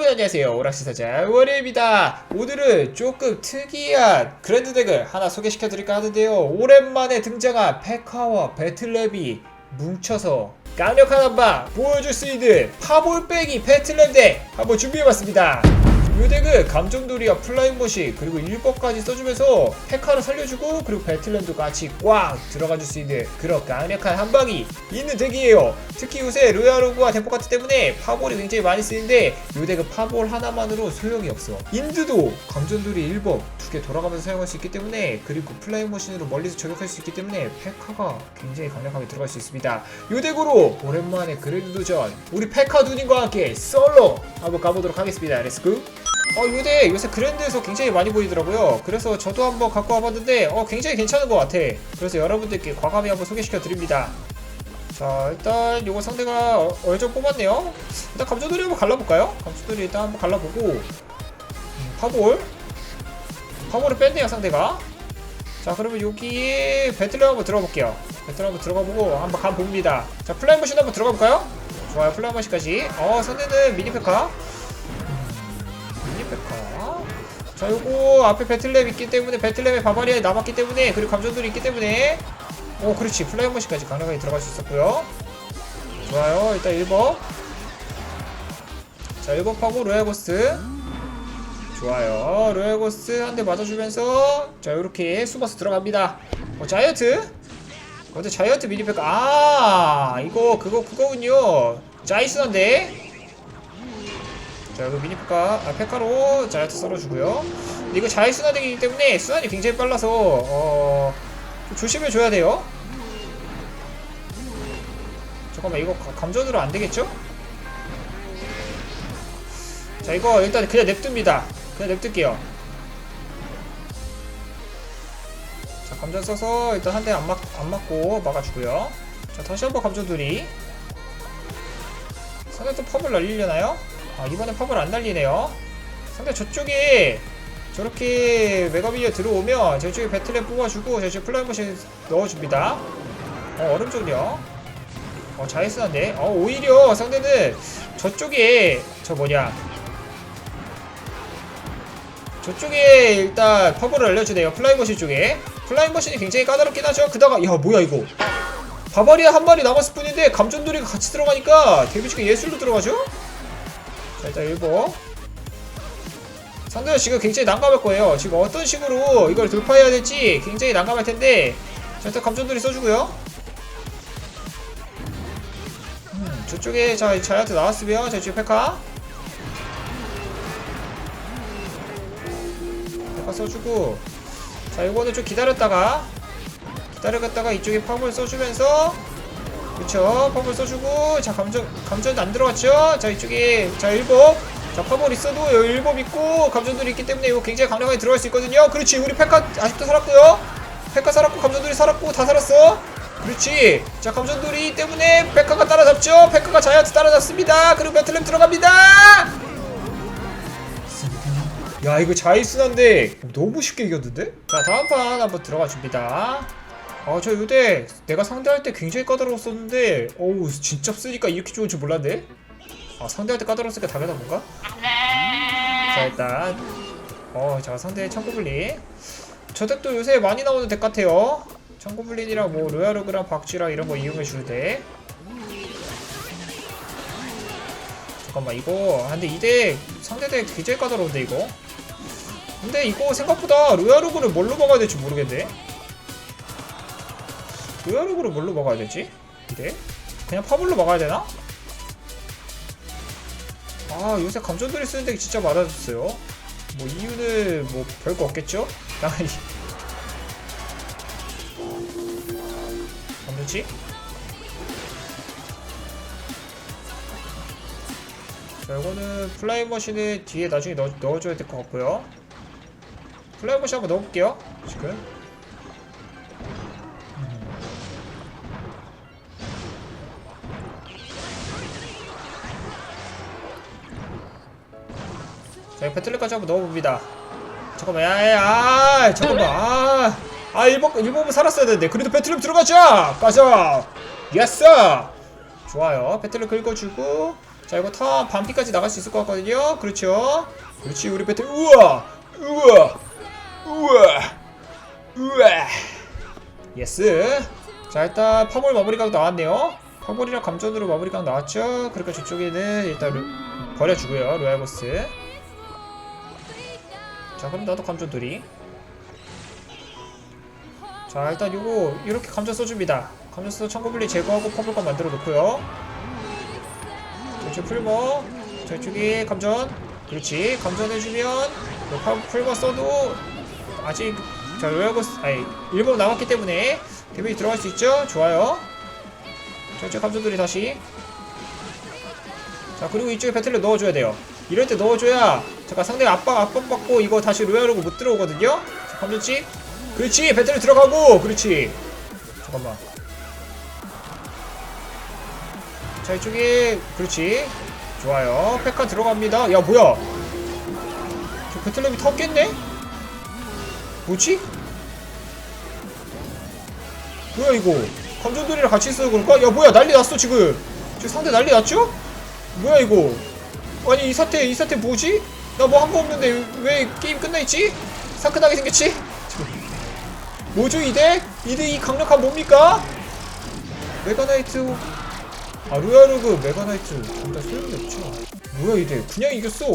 여러분 안녕하세요. 오락시사자 월요입니다. 오늘은 조금 특이한 그랜드 덱을 하나 소개시켜 드릴까 하는데요. 오랜만에 등장한 페카와 배틀랩이 뭉쳐서 강력한 한방 보여줄 수 있는 파볼빼기 배틀랩 덱 한번 준비해봤습니다 이 덱은 감정돌이와 플라잉머시 그리고 1법까지 써주면서 페카를 살려주고 그리고 배틀랜도 같이 꽉 들어가줄 수 있는 그런 강력한 한방이 있는 덱이에요. 특히 요새 로얄로그와 대포카트 때문에 파볼이 굉장히 많이 쓰이는데 이 덱은 파볼 하나만으로 소용이 없어. 인드도 감정돌이 1법 두개 돌아가면서 사용할 수 있기 때문에 그리고 플라잉머신으로 멀리서 저격할 수 있기 때문에 페카가 굉장히 강력하게 들어갈 수 있습니다 이 덱으로 오랜만에 그랜드 도전 우리 페카 누님과 함께 솔로 한번 가보도록 하겠습니다 렛츠고 어, 요새 요새 그랜드에서 굉장히 많이 보이더라고요. 그래서 저도 한번 갖고 와봤는데, 어, 굉장히 괜찮은 것 같아. 그래서 여러분들께 과감히 한번 소개시켜 드립니다. 자, 일단 요거 상대가 어, 얼좀 뽑았네요. 일단 감조돌이 한번 갈라볼까요? 감조돌이 일단 한번 갈라보고, 음, 파볼. 파볼을 뺐네요, 상대가. 자, 그러면 여기에 배틀을 한번 들어볼게요. 배틀 한번 들어가보고 한번 가봅니다. 자, 플라잉머신 한번 들어가볼까요? 좋아요, 플라잉머신까지. 어, 상대는 미니페카. 미니페카 자 요거 앞에 배틀랩 있기 때문에 배틀랩에 바바리아 남았기 때문에 그리고 감정들이 있기 때문에 오 그렇지 플라이머시까지 강력하게 들어갈 수 있었고요 좋아요 일단 1번 자 1번하고 로얄고스 좋아요. 로얄고스 한대 맞아주면서 자 요렇게 숨어서 들어갑니다. 어 자이언트? 근데 자이언트 미니페카 아 이거 그거 그거군요. 자이스한데? 자 여기 미니페카 아 페카로 자이언트 썰어주고요. 이거 자이 순환되기 때문에 순환이 굉장히 빨라서 어... 좀 조심해줘야 돼요. 잠깐만 이거 가- 감전으로 안되겠죠? 자 이거 일단 그냥 냅둡니다 그냥 냅둘게요. 자 감전 써서 일단 한 대 안 맞, 안 맞고 막아주고요. 자 다시 한번 감전돌이. 상대 또 팝을 날리려나요? 아 이번엔 팝을 안 날리네요. 상대 저쪽에 저렇게 메가비에 들어오면 저쪽에 배틀램 뽑아주고 저쪽에 플라이머신 넣어줍니다. 어 얼음 쪽이요. 어 자이스한데. 어 오히려 상대는 저쪽에 저 뭐냐 저쪽에 일단 퍼블을 알려주네요. 플라잉머신 쪽에. 플라잉머신이 굉장히 까다롭긴 하죠. 그다가 야 뭐야 이거? 바바리아 한 마리 남았을 뿐인데 감전돌이가 같이 들어가니까 데미지가 예술로 들어가죠? 자 일단 1번. 상대가 지금 굉장히 난감할 거예요. 지금 어떤 식으로 이걸 돌파해야 될지 굉장히 난감할 텐데. 자 일단 감전돌이 써주고요. 음, 저쪽에 자 자이언트 나왔으면 저쪽에 페카 페카 써주고 자 이거는 좀 기다렸다가 기다려갔다가 이쪽에 팝을 써주면서 그쵸? 팝을 써주고 자 감전 감전 안 들어갔죠? 자 이쪽에 자 일곱. 자 팝을 있어도 일곱 있고 감전들이 있기 때문에 이거 굉장히 강력하게 들어갈 수 있거든요? 그렇지 우리 페카 아직도 살았고요? 페카 살았고 감전들이 살았고 다 살았어? 그렇지. 자 감전돌이 때문에 페카가 따라잡죠? 페카가 자이언트 따라잡습니다. 그리고 배틀램 들어갑니다 야 이거 자이스난데 너무 쉽게 이겼는데? 자 다음 판 한번 들어가 줍니다. 아저 요대 내가 상대할 때 굉장히 까다로웠었는데 어우 진짜 쓰니까 이렇게 좋은 줄 몰랐네? 아 상대할 때 까다로웠으니까 당연한 건가? 자 일단. 어자 상대 청구블린. 저 덱도 요새 많이 나오는 덱 같아요. 청구블린이랑 뭐 로얄로그랑 박쥐랑 이런 거 이용해 주는데 잠깐만 이거. 아, 근데 이덱 상대 덱 굉장히 까다로운데 이거 근데 이거 생각보다 로얄로그를 뭘로 막아야 될지 모르겠네 로얄로그를 뭘로 막아야 되지? 이래? 그냥 파블로 막아야 되나? 아 요새 감전들이 쓰는 덱 진짜 많아졌어요 뭐 이유는 뭐 별거 없겠죠? 당연히 감전치? 자 이거는 플라이 머신을 뒤에 나중에 넣어, 넣어줘야 될 것 같고요 플라이 머신 한번 넣어볼게요 지금 자, 이 배틀넷까지 한번 넣어봅니다. 잠깐만, 야, 야, 아, 잠깐만, 아, 아, 일본, 일본은 살았어야 되는데, 그래도 배틀넷 들어가자! 가자! 예스! 좋아요. 배틀넷 긁어주고, 자 이거 타 반피까지 나갈 수 있을 것 같거든요. 그렇죠? 그렇지 우리 배틀. 우와! 우와! 우와! 우와! 예스. 자 일단 파벌 마무리각 나왔네요. 파벌이랑 감전으로 마무리각 나왔죠? 그러니까 저쪽에는 일단 루, 버려주고요 로얄 보스. 자 그럼 나도 감전 둘이. 자 일단 요거 이렇게 감전 써줍니다. 감전 써서 청구분리 제거하고 퍼블감 만들어 놓고요 저쪽 풀버 저쪽에 감전. 그렇지. 감전해주면 요 파- 풀버 써도 아직 자 로얄보스 아니 일본 남았기 때문에 데뷔 들어갈 수 있죠? 좋아요. 저쪽 감전들이 다시. 자 그리고 이쪽에 배틀로 넣어줘야 돼요. 이럴 때 넣어줘야 잠깐 상대 압박 압박받고 이거 다시 로얄로고 못 들어오거든요? 자 감전치 그렇지. 배틀로 들어가고. 그렇지. 잠깐만 자 이쪽에 그렇지 좋아요 페카 들어갑니다 야 뭐야 저 배틀랩이 탔겠네 뭐지? 뭐야 이거 감정돌이랑 같이 있어서 그럴까? 야 뭐야 난리 났어 지금 지금 상대 난리 났죠? 뭐야 이거 아니 이 사태 이 사태 뭐지? 나 뭐 한 거 없는데 왜 게임 끝나있지? 상큼하게 생겼지? 뭐죠 이대? 이대 이 강력한 뭡니까? 메가나이트 아 로얄로그 메가나이트 둘 다 소용이 없죠. 뭐야 이대 그냥 이겼어.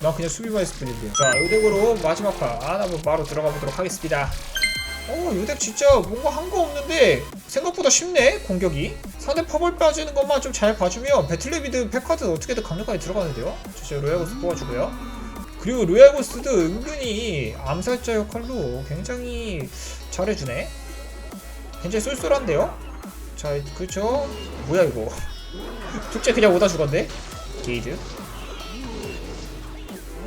난 그냥 수비만 했을 뿐인데. 자 요덱으로 마지막 판. 한번 바로 들어가 보도록 하겠습니다. 어 요덱 진짜 뭔가 한 거 없는데 생각보다 쉽네 공격이. 상대 퍼벌 빠지는 것만 좀 잘 봐주면 배틀레비드 패카드 어떻게든 강력하게 들어가는데요. 진짜 로얄고스 뽑아주고요. 그리고 로얄고스도 은근히 암살자 역할로 굉장히 잘해주네. 굉장히 쏠쏠한데요? 자 그쵸? 뭐야 이거 축제 그냥 오다 죽었네? 게이드?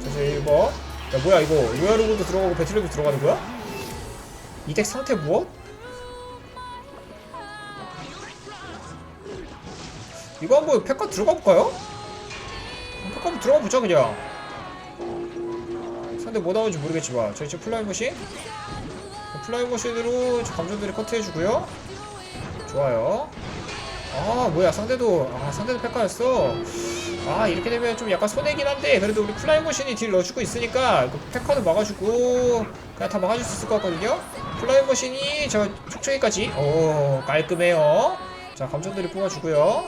자저 1번 야 뭐야 이거. 로얄로그도 들어가고 배틀레도 들어가는 거야? 이 덱 상태 무엇? 이거 한번 패카 들어가 볼까요? 패카 한번 들어가 보자 그냥. 상대 뭐 나오는지 모르겠지만. 저 이제 플라이 머신. 플라이 머신으로 저 감정들이 커트해주고요. 좋아요 아 뭐야 상대도 아 상대도 페카였어. 아 이렇게 되면 좀 약간 손해긴 한데 그래도 우리 플라잉 머신이 딜 넣어주고 있으니까 그 페카도 막아주고 그냥 다 막아줄 수 있을 것 같거든요. 플라잉 머신이 저 촉촉이까지. 오 깔끔해요. 자 감정들이 뽑아주고요.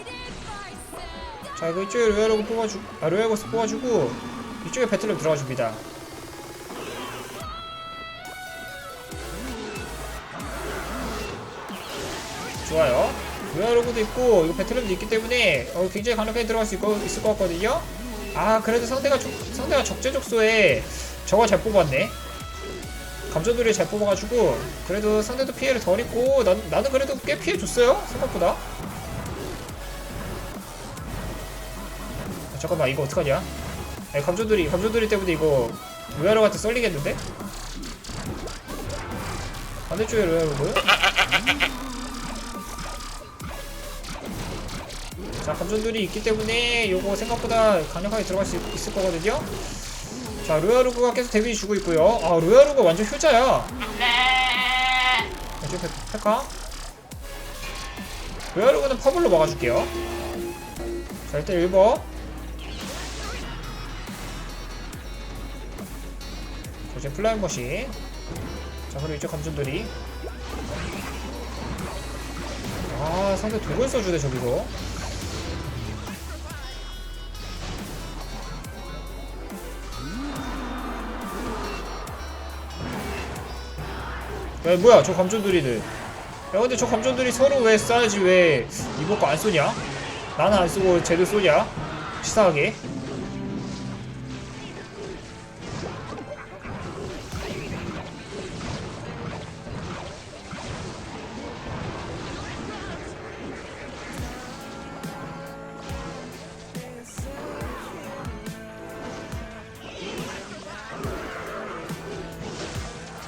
자 이쪽에 로얄로그 뽑아주 아 로얄고스 뽑아주고 이쪽에 배틀로 들어가줍니다. 좋아요 로얄로그도 있고 이거 배틀램도 있기 때문에 어, 굉장히 강력하게 들어갈 수 있고, 있을 것 같거든요. 아 그래도 상대가 적, 상대가 적재적소에 저거 잘 뽑았네. 감전돌이 잘 뽑아가지고 그래도 상대도 피해를 덜 입고 난, 나는 그래도 꽤 피해줬어요 생각보다. 아, 잠깐만 이거 어떡하냐? 아니, 감전돌이 감전돌이 때문에 이거 로얄로그한테 썰리겠는데? 반대쪽에 로얄로그 자 감전들이 있기 때문에 요거 생각보다 강력하게 들어갈 수 있, 있을 거거든요. 자 로얄루그가 계속 데뷔 주고 있고요. 아 로얄루그 완전 효자야. 페- 페카. 로얄루그는 퍼블로 막아줄게요. 자 일단 1번. 자 이제 플라잉 머신. 자 그리고 이쪽 감전들이. 아 상대 독을 써주네 저기서 야 뭐야 저 감전들이들 야 근데 저 감전들이 서로 왜 쏴야지 왜 이번 거안 쏘냐? 나는 안 쏘고 쟤도 쏘냐? 치사하게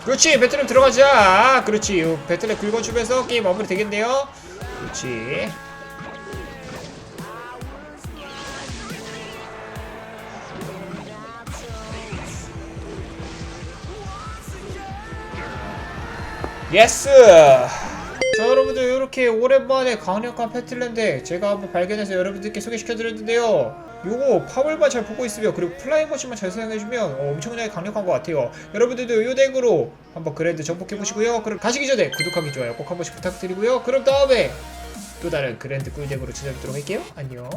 그렇지 배틀램 들어가자. 그렇지 요 배틀램 긁어주면서 게임 마무리 되겠네요. 그렇지. 예스! 자 여러분들 이렇게 오랜만에 강력한 패틀랜드 제가 한번 발견해서 여러분들께 소개시켜드렸는데요. 요거 파월만 잘 보고 있으면 그리고 플라잉 머신만 잘 사용해주면 어, 엄청나게 강력한 것 같아요. 여러분들도 요 덱으로 한번 그랜드 정복해보시고요. 그럼 가시기 전에 구독하기 좋아요 꼭 한 번씩 부탁드리고요. 그럼 다음에 또 다른 그랜드 꿀덱으로 찾아뵙도록 할게요. 안녕.